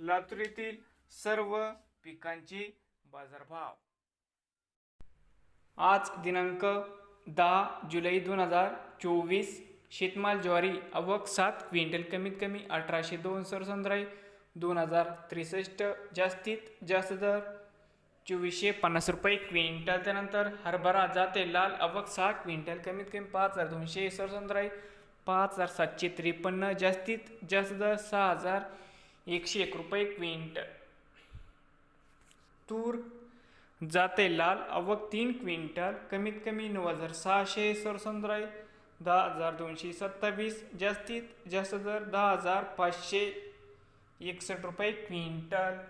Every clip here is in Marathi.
लातूर येथील सर्व पिकांचे बाजारभाव. आज दिनांक दहा जुलै दोन हजार चोवीस शेतमाल ज्वारी अवक सात क्विंटल कमीत कमी अठराशे दोन सरसंद्राई दोन हजार त्रेसष्ट जास्तीत जास्त दर चोवीसशे पन्नास रुपये क्विंटल त्यानंतर हरभरा जाते लाल अवक सहा क्विंटल कमीत कमी पाच हजार दोनशे सरसंद्राई पाच हजार सातशे त्रेपन्न जास्तीत जास्त दर सहा हजार एकशे एक रुपये क्विंटल. तूर जाते लाल अवक तीन क्विंटल. कमीत कमी नऊ हजार सहाशे सरसंद्राई दहा हजार दोनशे सत्तावीस. जास्तीत जास्त दर दहा हजार पाचशे एकसष्ट रुपये क्विंटल.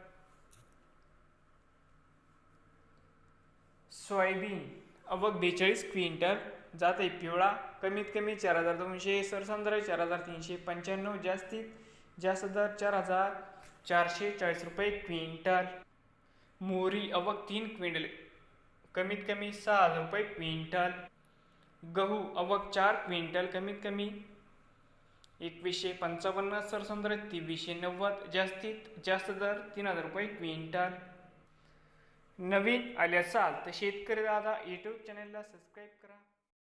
सोयाबीन अवक बेचाळीस क्विंटल. जाते पिवळा कमीत कमी चार हजार दोनशे सरसंद्राई चार हजार तीनशे पंच्याण्णव. जास्तीत जास्त दर चार हजार चारशे चाळीस रुपये क्विंटल. मोहरी अवक तीन क्विंटल कमीत कमी सहा हजार रुपये क्विंटल. गहू अवक चार क्विंटल कमीत कमी एकवीसशे पंचावन्न सरसंद्र तेवीसशे नव्वद जास्तीत जास्त दर तीन हजार रुपये क्विंटल. नवीन आले असाल तर शेतकरी दादा यूट्यूब चॅनलला सबस्क्राईब करा.